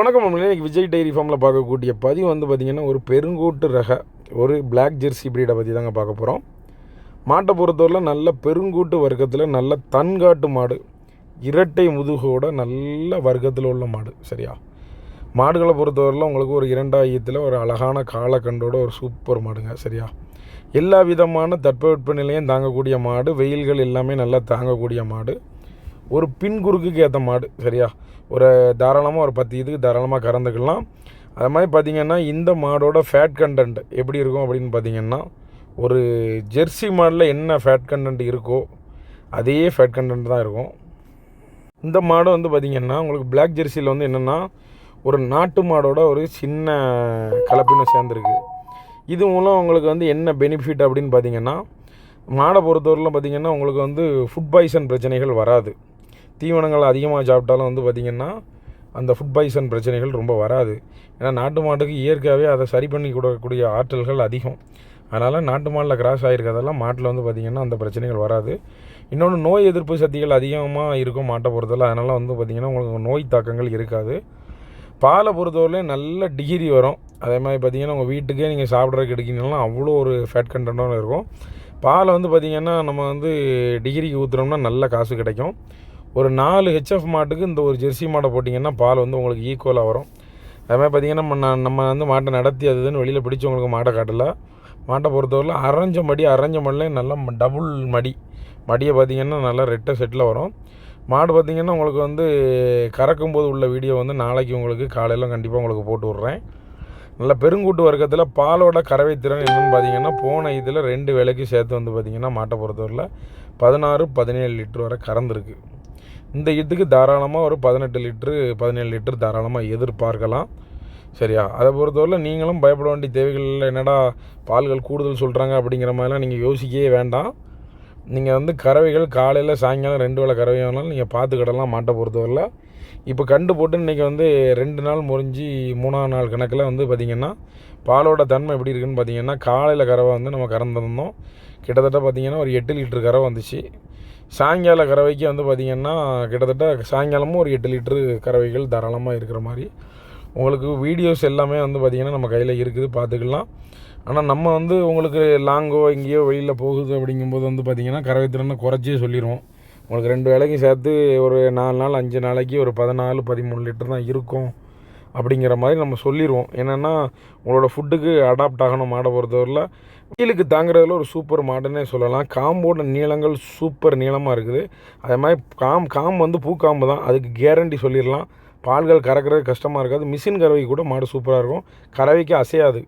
வணக்கம் நம்மளே இன்றைக்கி விஜய் டைரி ஃபார்மில் பார்க்கக்கூடிய பதிவு வந்து பார்த்திங்கன்னா ஒரு பெருங்கூட்டு ரக ஒரு பிளாக் ஜெர்சி பிரீடை பற்றி தாங்க பார்க்க போகிறோம் மாட்டை பொறுத்தவரையில் நல்ல பெருங்கூட்டு வர்க்கத்தில் நல்ல தன்காட்டு மாடு இரட்டை முதுகோட நல்ல வர்க்கத்தில் உள்ள மாடு சரியா? மாடுகளை பொறுத்தவரையில் உங்களுக்கு ஒரு இரண்டாயிரத்தில் ஒரு அழகான காலக்கண்டோட ஒரு சூப்பர் மாடுங்க சரியா? எல்லா விதமான தட்பவெட்ப நிலையும் தாங்கக்கூடிய மாடு வெயில்கள் எல்லாமே நல்லா தாங்கக்கூடிய மாடு. ஒரு பின் குறுக்குக்கு ஏற்ற மாடு சரியா? ஒரு தாராளமாக ஒரு பத்து இதுக்கு தாராளமாக கறந்துக்கலாம். அது மாதிரி பார்த்திங்கன்னா இந்த மாடோட ஃபேட் கண்டென்ட் எப்படி இருக்கும் அப்படின்னு பார்த்தீங்கன்னா ஒரு ஜெர்சி மாடில் என்ன ஃபேட் கண்டென்ட் இருக்கோ அதே ஃபேட் கண்டென்ட் தான் இருக்கும். இந்த மாடு வந்து பார்த்திங்கன்னா உங்களுக்கு பிளாக் ஜெர்சியில் வந்து என்னென்னா ஒரு நாட்டு மாடோட ஒரு சின்ன கலப்பினம் சேர்ந்துருக்கு. இது மூலம் உங்களுக்கு வந்து என்ன பெனிஃபிட் அப்படின்னு பார்த்திங்கன்னா மாடை பொறுத்தவரையிலும் பார்த்தீங்கன்னா உங்களுக்கு வந்து ஃபுட் பாய்சன் பிரச்சனைகள் வராது. தீவனங்கள் அதிகமாக சாப்பிட்டாலும் வந்து பார்த்திங்கன்னா அந்த ஃபுட் பாய்சன் பிரச்சனைகள் ரொம்ப வராது. ஏன்னா நாட்டு மாட்டுக்கு இயற்கையாகவே அதை சரி பண்ணி கொடுக்கக்கூடிய ஆற்றல்கள் அதிகம். அதனால் நாட்டு மாடில் கிராஸ் ஆகிருக்கிறதெல்லாம் மாட்டில் வந்து பார்த்திங்கன்னா அந்த பிரச்சனைகள் வராது. இன்னொன்று நோய் எதிர்ப்பு சக்திகள் அதிகமாக இருக்கும் மாட்டை பொறுத்தவரை. அதனால் வந்து பார்த்திங்கன்னா உங்களுக்கு நோய் தாக்கங்கள் இருக்காது. பாலை பொறுத்தவரையிலையும் நல்ல டிகிரி வரும். அதே மாதிரி பார்த்தீங்கன்னா உங்கள் வீட்டுக்கே நீங்கள் சாப்பிட்றதுக்கு எடுக்கணும்னா அவ்வளோ ஒரு ஃபேட் கண்டென்ட்டும் இருக்கும். பாலை வந்து பார்த்திங்கன்னா நம்ம வந்து டிகிரிக்கு ஊற்றுறோம்னா நல்ல காசு கிடைக்கும். ஒரு நாலு ஹெச்எஃப் மாட்டுக்கு இந்த ஒரு ஜெர்சி மாடை போட்டிங்கன்னா பால் வந்து உங்களுக்கு ஈக்குவலாக வரும். அதுமாதிரி பார்த்திங்கன்னா நம்ம நம்ம வந்து மாட்டை நடத்தி அதுன்னு வெளியில் பிடிச்சி உங்களுக்கு மாட்டை காட்டல மாட்டை பொறுத்தவரையில் அரைஞ்ச மடி அரைஞ்ச மடியில் நல்லா டபுள் மடி. மடியை பார்த்திங்கன்னா நல்லா ரெட்டை செட்டில் வரும். மாடு பார்த்திங்கன்னா உங்களுக்கு வந்து கறக்கும் போது உள்ள வீடியோ வந்து நாளைக்கு உங்களுக்கு காலையில் கண்டிப்பாக உங்களுக்கு போட்டு விட்றேன். நல்ல பெருங்கூட்டு வர்க்கத்தில் பாலோட கறவை திறன் என்னென்னு பார்த்தீங்கன்னா போன இதில் ரெண்டு விலைக்கு சேர்த்து வந்து பார்த்திங்கன்னா மாட்டை பொறுத்தவரையில் பதினாறு பதினேழு லிட்டர் வரை கறந்துருக்கு. இந்த இதுக்கு தாராளமாக ஒரு பதினெட்டு லிட்ரு பதினேழு லிட்டர் தாராளமாக எதிர்பார்க்கலாம். சரியா? அதை பொறுத்தவரையில் நீங்களும் பயப்பட வேண்டிய தேவைகள் என்னடா பால்கள் கூடுதல் சொல்கிறாங்க அப்படிங்கிற மாதிரிலாம் நீங்கள் யோசிக்கவே வேண்டாம். நீங்கள் வந்து கறவைகள் காலையில் சாயங்காலம் ரெண்டு வேளை கறவை வேணாலும் நீங்கள் பார்த்துக்கிடலாம் மாட்டை பொறுத்தவரையில். இப்போ கண்டு போட்டு இன்றைக்கி வந்து ரெண்டு நாள் முறிஞ்சு மூணாவது நாள் கணக்கில் வந்து பார்த்திங்கன்னா பாலோட தன்மை எப்படி இருக்குன்னு பார்த்தீங்கன்னா காலையில் கறவை வந்து நம்ம கறந்துருந்தோம் கிட்டத்தட்ட பார்த்திங்கன்னா ஒரு எட்டு லிட்டரு கறவை வந்துச்சு. சாயங்கால கறவைக்கு வந்து பார்த்திங்கன்னா கிட்டத்தட்ட சாயங்காலமும் ஒரு எட்டு லிட்டரு கறவைகள் தாராளமாக இருக்கிற மாதிரி. உங்களுக்கு வீடியோஸ் எல்லாமே வந்து பார்த்திங்கன்னா நம்ம கையில் இருக்குது பார்த்துக்கலாம் ஆனால் நம்ம வந்து உங்களுக்கு லாங்கோ எங்கேயோ வெளியில் போகுது அப்படிங்கும்போது வந்து பார்த்திங்கன்னா கறவை திறனை குறைச்சே சொல்லிடுவோம் உங்களுக்கு ரெண்டு வேலைக்கும் சேர்த்து ஒரு நாலு நாள் அஞ்சு நாளைக்கு ஒரு பதினாலு பதிமூணு லிட்டர் தான் இருக்கும். அப்படிங்கிற மாதிரி நம்ம சொல்லிடுவோம் என்னென்னா உங்களோட ஃபுட்டுக்கு அடாப்ட் ஆகணும் மாடை பொறுத்தவரையில். வெயிலுக்கு தாங்குறதுல ஒரு சூப்பர் மாடுன்னே சொல்லலாம். காம்போட நீளங்கள் சூப்பர் நீளமாக இருக்குது. அதே மாதிரி காம் காம் வந்து பூக்காம்பு தான். அதுக்கு கேரண்டி சொல்லிடலாம். பால்கள் கறக்கிறது கஷ்டமாக இருக்காது. மிஷின் கறவை கூட மாடு சூப்பராக இருக்கும். கறவைக்கு அசையாது.